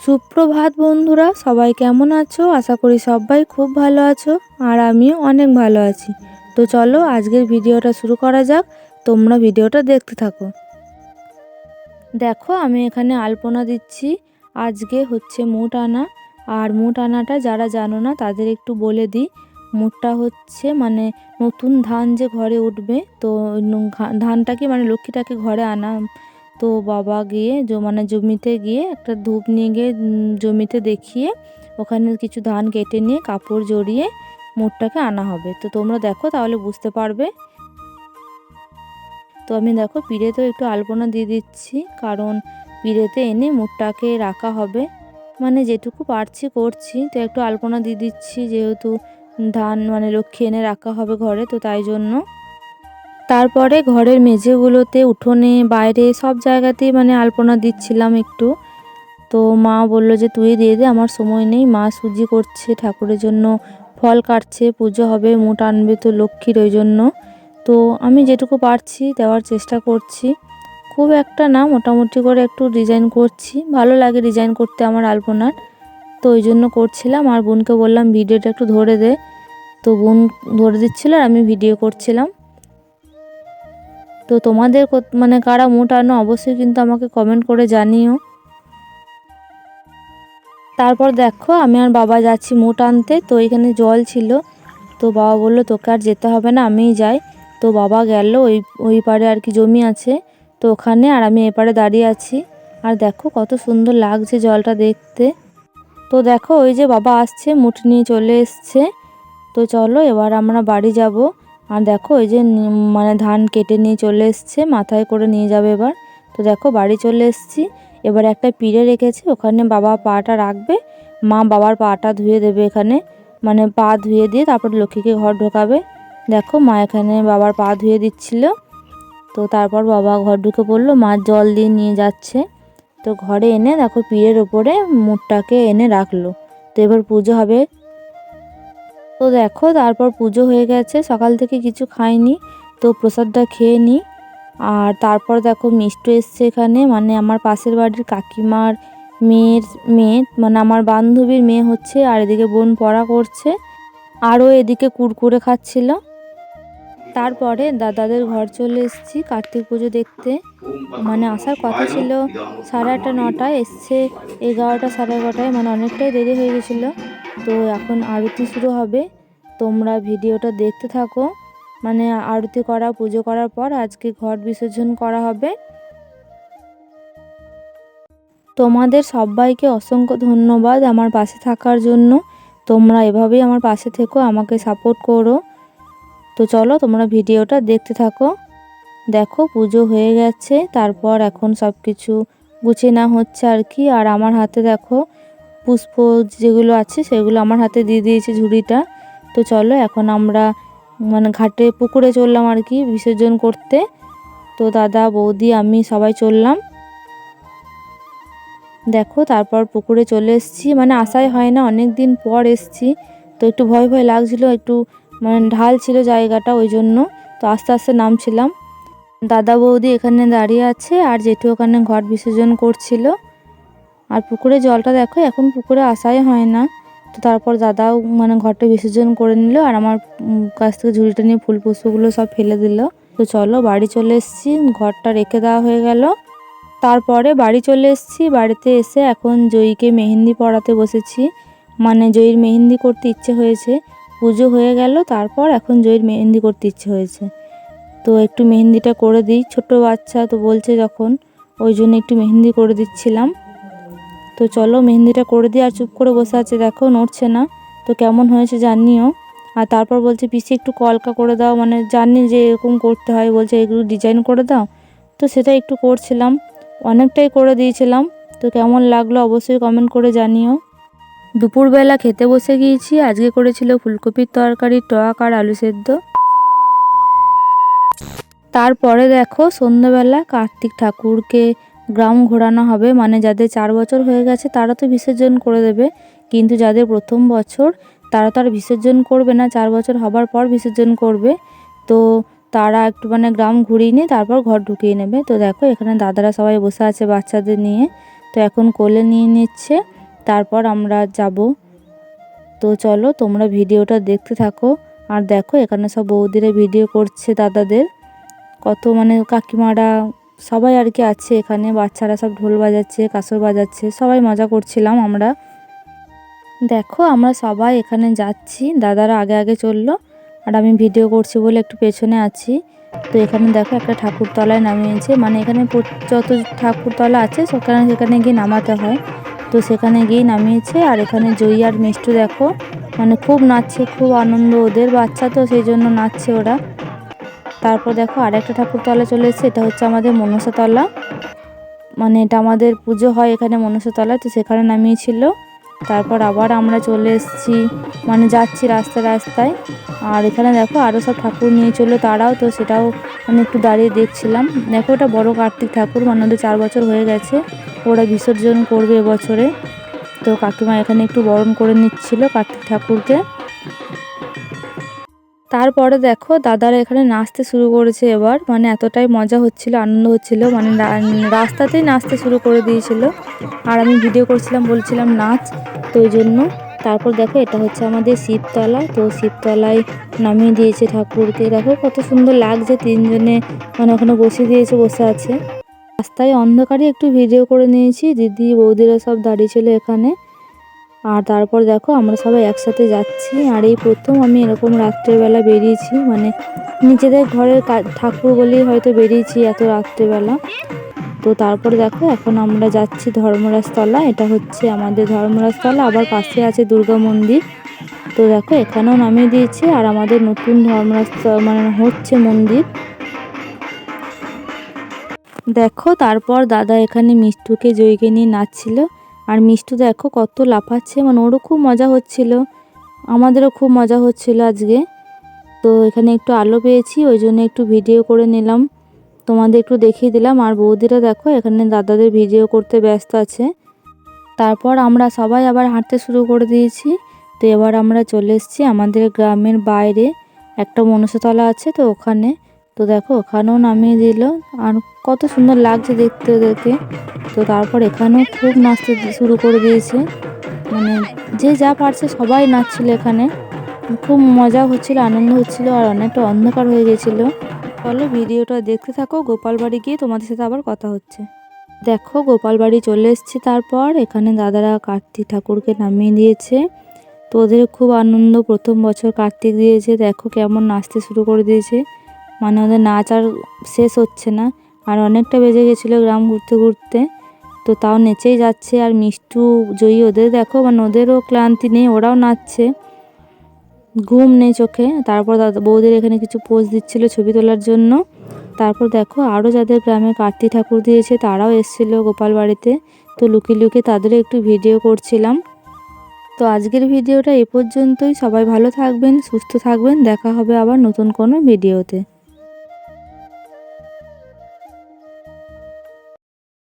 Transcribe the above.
সুপ্রভাত বন্ধুরা, সবাই কেমন আছো? আশা করি সবাই খুব ভালো আছো আর আমিও অনেক ভালো আছি। তো চলো আজকের ভিডিওটা শুরু করা যাক। তোমরা ভিডিওটা দেখতে থাকো। দেখো, আমি এখানে আলপনা দিচ্ছি। আজকে হচ্ছে মুট আনা। আর মুট আনাটা যারা জানো না, তাদের একটু বলে দিই। মুটটা হচ্ছে মানে নতুন ধান যে ঘরে উঠবে, তো ধানটাকে মানে লক্ষ্মীটাকে ঘরে আনা তো বাবা গিয়ে মানে জমিতে গিয়ে একটা ধূপ নিয়ে গিয়ে জমিতে দেখিয়ে ওখানে কিছু ধান কেটে নিয়ে কাপড় জড়িয়ে মুটটাকে আনা হবে। তো তোমরা দেখো তাহলে বুঝতে পারবে। তো আমি দেখো পিড়েতেও একটু আলপনা দিয়ে দিচ্ছি, কারণ পিড়েতে এনে মুটটাকে রাখা হবে। মানে যেটুকু পারছি করছি, তো একটু আলপনা দিয়ে দিচ্ছি, যেহেতু ধান মানে লক্ষ্মী এনে রাখা হবে ঘরে, তো তাই জন্য। তারপরে ঘরের মেঝেগুলোতে, উঠোনে, বাইরে সব জায়গাতেই মানে আলপনা দিচ্ছিলাম একটু। তো মা বলল যে, তুই দিয়ে দে, আমার সময় নেই। মা সুজি করছে, ঠাকুরের জন্য ফল কাটছে, পুজো হবে মুট আনবে তো লক্ষ্মীর ওই জন্য। তো আমি যেটুকু পারছি দেওয়ার চেষ্টা করছি। খুব একটা না, মোটামুটি করে একটু ডিজাইন করছি। ভালো লাগে ডিজাইন করতে আমার আলপনার। তো ওই জন্য করছিলাম। আর বোনকে বললাম, ভিডিওটা একটু ধরে দে। তো বোন ধরে দিচ্ছিল আর আমি ভিডিও করছিলাম। তো তোমাদের মানে কারা মুট আনো অবশ্যই কিন্তু আমাকে কমেন্ট করে জানিও। তারপর দেখো, আমি আর বাবা যাচ্ছি মুট আনতে, তো এখানে জল ছিল। তো বাবা বলল, তোকে আর যেতে হবে না, আমিই যাই। তো বাবা গেল, ওই ওই পারে আর কি জমি আছে, তো ওখানে, আর আমি এপারে দাঁড়িয়ে আছি। আর দেখো, কত সুন্দর লাগছে জলটা দেখতে। তো দেখো, ওই যে বাবা আসছে, মুঠ নিয়ে চলে এসছে। তো চলো, এবার আমরা বাড়ি যাব। আর দেখো, এই যে মানে ধান কেটে নিয়ে চলে এসছে, মাথায় করে নিয়ে যাবে এবার। তো দেখো, বাড়ি চলে এসছি। এবার একটা পিড়ে রেখেছে, ওখানে বাবা পাটা রাখবে, মা বাবার পাটা ধুয়ে দেবে এখানে। মানে পা ধুয়ে দিয়ে তারপর লক্ষ্মীকে ঘর ঢোকাবে। দেখো, মা এখানে বাবার পা ধুয়ে দিচ্ছিল। তো তারপর বাবা ঘর ঢুকে পড়ল, মা জল দিয়ে নিয়ে যাচ্ছে। তো ঘরে এনে, দেখো, পিড়ের ওপরে মুখটাকে এনে রাখল। তো এবার পুজো হবে তো দেখো, তারপর পুজো হয়ে গেছে, সকাল থেকে কিছু খাইনি, তো প্রসাদটা খেয়ে নিই আর তারপর দেখো, মিষ্টি এসছে এখানে মানে আমার পাশের বাড়ির কাকিমার মেয়ের মেয়ে মানে আমার বান্ধবীর মেয়ে হচ্ছে, আর এদিকে বোন পড়া করছে। আরও এদিকে কুরকুরে খাচ্ছিল। তারপরে দাদাদের ঘর চলে এসেছি কার্তিক পুজো দেখতে। মানে আসার কথা ছিল, সাড়ে আটটা, নটায় এসছে। এগারোটা, সাড়ে এগারোটায় মানে অনেকটাই দেরি হয়ে গেছিল। তো এখন আরতি শুরু হবে। তোমরা ভিডিওটা দেখতে থাকো। মানে আরতি করা, পুজো করার পর আজকে ঘট বিসর্জন করা হবে। তোমাদের সবাইকে অসংখ্য ধন্যবাদ আমার পাশে থাকার জন্য। তোমরা এভাবেই আমার পাশে থেকো, আমাকে সাপোর্ট করো। তো চলো তোমরা ভিডিওটা দেখতে থাকো। দেখো, পুজো হয়ে গেছে, তারপর এখন সব কিছু গুছিয়ে না হচ্ছে আর কি। আর আমার হাতে দেখো, পুষ্প যেগুলো আছে, সেগুলো আমার হাতে দিয়ে দিয়েছে ঝুড়িটা। তো চলো, এখন আমরা মানে ঘাটে পুকুরে চললাম আর কি বিসর্জন করতে। তো দাদা, বৌদি, আমি সবাই চললাম। দেখো, তারপর পুকুরে চলে এসেছি। মানে আশাই হয় না অনেক দিন পর এসেছি। তো একটু ভয় ভয় লাগছিল, একটু মানে ঢাল ছিল জায়গাটা ওই জন্য। তো আস্তে আস্তে নামছিলাম। দাদা বৌদি এখানে দাঁড়িয়ে আছে আর জেঠু ওখানে ঘট বিসর্জন করছিল। আর পুকুরে জলটা দেখো, এখন পুকুরে আসাই হয় না। তো তারপর দাদাও মানে ঘরটা বিসর্জন করে নিল আর আমার কাছ থেকে ঝুড়িটা নিয়ে ফুল পুষ্পগুলো সব ফেলে দিল। তো চলো বাড়ি চলে এসেছি ঘরটা রেখে দেওয়া হয়ে গেল। তারপরে বাড়ি চলে এসেছি, বাড়িতে এসে এখন জয়ীকে মেহেন্দি পড়াতে বসেছি। মানে জয়ীর মেহেন্দি করতে ইচ্ছে হয়েছে। পুজো হয়ে গেল, তারপর এখন জয়ের মেহেন্দি করতে ইচ্ছে হয়েছে। তো একটু মেহেন্দিটা করে দিই। ছোট বাচ্চা তো বলছে যখন, ওই জন্য একটু মেহেন্দি করে দিচ্ছিলাম। তো চলো মেহেন্দিটা করে দিই, আর চুপ করে বসে আছে, দেখো নড়ছে না। তো কেমন হয়েছে জানিও। আর তারপর বলছে, পিসি একটু কলকা করে দাও। মানে জানি যে এরকম করতে হয়, বলছে, এগুলো ডিজাইন করে দাও। তো সেটা একটু করছিলাম। অনেকটাই করে দিয়েছিলাম। তো কেমন লাগল অবশ্যই কমেন্ট করে জানিও। দুপুরবেলা খেতে বসে গিয়েছি, আজকে করেছিল ফুলকপির তরকারি, টক আর আলু সেদ্ধ। তারপরে দেখো সন্ধ্যাবেলা কার্তিক ঠাকুরকে গ্রাম ঘোরানো হবে মানে যাদের চার বছর হয়ে গেছে তারা তো বিসর্জন করে দেবে, কিন্তু যাদের প্রথম বছর তারা তো আর বিসর্জন করবে না, চার বছর হবার পর বিসর্জন করবে। তো তারা একটু মানে গ্রাম ঘুরিয়ে নিয়ে তারপর ঘর ঢুকিয়ে নেবে। তো দেখো এখানে দাদারা সবাই বসে আছে বাচ্চাদের নিয়ে, তো এখন কোলে নিয়ে নিচ্ছে। তারপর আমরা যাব। তো চলো, তোমরা ভিডিওটা দেখতে থাকো। আর দেখো, এখানে সব বৌদিরা ভিডিও করছে দাদাদের। কত মানে কাকিমারা সবাই আর কি আছে এখানে। বাচ্চারা সব ঢোল বাজাচ্ছে, কাসর বাজাচ্ছে। সবাই মজা করছিলাম আমরা। দেখো, আমরা সবাই এখানে যাচ্ছি। দাদারা আগে আগে চলল। আর আমি ভিডিও করছি বলে একটু পেছনে আছি। তো এখানে দেখো, একটা ঠাকুরতলায় নামিয়েছে। মানে এখানে যত ঠাকুরতলা আছে, সেখানে সেখানে গিয়ে নামাতে হয়। তো সেখানে গিয়ে নামিয়েছে। আর এখানে জয়ী আর মিষ্টু দেখো মানে খুব নাচছে, খুব আনন্দ ওদের, বাচ্চা তো সেই জন্য নাচছে ওরা। তারপর দেখো আরেকটা ঠাকুরতলা চলে এসেছে, এটা হচ্ছে আমাদের মনসাতলা মানে এটা আমাদের পুজো হয় এখানে মনসাতলা তো সেখানে নামিয়েছিল। তারপর আবার আমরা চলে এসেছি মানে যাচ্ছি রাস্তায় রাস্তায়। আর এখানে দেখো আরও সব ঠাকুর নিয়ে চলল তারাও, তো সেটাও মানে একটু দাঁড়িয়ে দেখছিলাম। দেখো ওটা বড় কার্তিক ঠাকুর মানে ওদের চার বছর হয়ে গেছে। ওরা বিসর্জন করবে এবছরে। তো কাকিমা এখানে একটু বরণ করে নিচ্ছিল কার্তিক ঠাকুরকে। তারপরে দেখো দাদারা এখানে নাচতে শুরু করেছে এবার। মানে এতটাই মজা হচ্ছিল, আনন্দ হচ্ছিল। মানে রাস্তাতেই নাচতে শুরু করে দিয়েছিল। আর আমি ভিডিও করছিলাম, বলছিলাম নাচ। তো ওই জন্য তারপর দেখো এটা হচ্ছে আমাদের শিবতলা। তো শিবতলায় নামিয়ে দিয়েছে ঠাকুরকে। দেখো কত সুন্দর লাগছে, তিনজনে মানে ওখানে বসিয়ে দিয়েছে, বসে আছে। রাস্তায় অন্ধকারে একটু ভিডিও করে নিয়েছি। দিদি, বৌদিরা সব দাঁড়িয়ে ছিল এখানে। আর তারপর দেখো, আমরা সবাই একসাথে যাচ্ছি। আর এই প্রথম আমি এরকম রাত্রেবেলা বেরিয়েছি। মানে নিজেদের ঘরের ঠাকুর বলেই হয়তো বেরিয়েছি এত রাত্রেবেলা। তো তারপর দেখো, এখন আমরা যাচ্ছি ধর্মরাজতলা। এটা হচ্ছে আমাদের ধর্মরাজতলা। আবার পাশে আছে দুর্গা মন্দির। তো দেখো, এখানেও নামিয়ে দিয়েছে। আর আমাদের নতুন ধর্মরাজ মানে হচ্ছে মন্দির। দেখো, তারপর দাদা এখানে মিষ্টুকে জয়ীকে নিয়ে নাচছিল। আর মিষ্টু দেখো কত লাফাচ্ছে মানে ওরও খুব মজা হচ্ছিল। আমাদেরও খুব মজা হচ্ছিল আজকে। তো এখানে একটু আলো পেয়েছি, ওই জন্য একটু ভিডিও করে নিলাম। তোমাদের একটু দেখিয়ে দিলাম। আর বৌদিরা দেখো, এখানে দাদাদের ভিডিও করতে ব্যস্ত আছে। তারপর আমরা সবাই আবার হাঁটতে শুরু করে দিয়েছি। তো এবার আমরা চলে এসেছি আমাদের গ্রামের বাইরে। একটা মনসাতলা আছে তো ওখানে। তো দেখো, ওখানেও নামিয়ে দিল। আর কত সুন্দর লাগছে দেখতে ওদেরকে তো তারপর এখানেও খুব নাচতে শুরু করে দিয়েছে। মানে যে যা পারছে সবাই নাচছিল এখানে। খুব মজা হচ্ছিল, আনন্দ হচ্ছিল, আর অনেকটা অন্ধকার হয়ে গেছিল। চলো ভিডিওটা দেখতে থাকো, গোপাল বাড়ি গিয়ে তোমাদের সাথে আবার কথা হচ্ছে। দেখো, গোপাল বাড়ি চলে এসেছি তারপর। এখানে দাদারা কার্তিক ঠাকুরকে নামিয়ে দিয়েছে। তো ওদের খুব আনন্দ, প্রথম বছর কার্তিক দিয়েছে। দেখো কেমন নাচতে শুরু করে দিয়েছে। মানে ওদের নাচ আর শেষ হচ্ছে না। আর অনেকটা বেজে গেছিল গ্রাম ঘুরতে ঘুরতে। তো তাও নেচেই যাচ্ছে। আর মিষ্টু, জয়ী ওদের দেখো মানে ওদেরও ক্লান্তি নেই, ওরাও নাচছে। ঘুম নেই চোখে। তারপর দাদা, বৌদের এখানে কিছু পোজ দিচ্ছিল ছবি তোলার জন্য। তারপর দেখো আরও যাদের গ্রামে কার্তিক ঠাকুর দিয়েছে, তারাও এসেছিল গোপাল বাড়িতে। তো লুকিয়ে লুকিয়ে তাদেরও একটু ভিডিও করছিলাম। তো আজকের ভিডিওটা এ পর্যন্তই। সবাই ভালো থাকবেন, সুস্থ থাকবেন। দেখা হবে আবার নতুন কোনো ভিডিওতে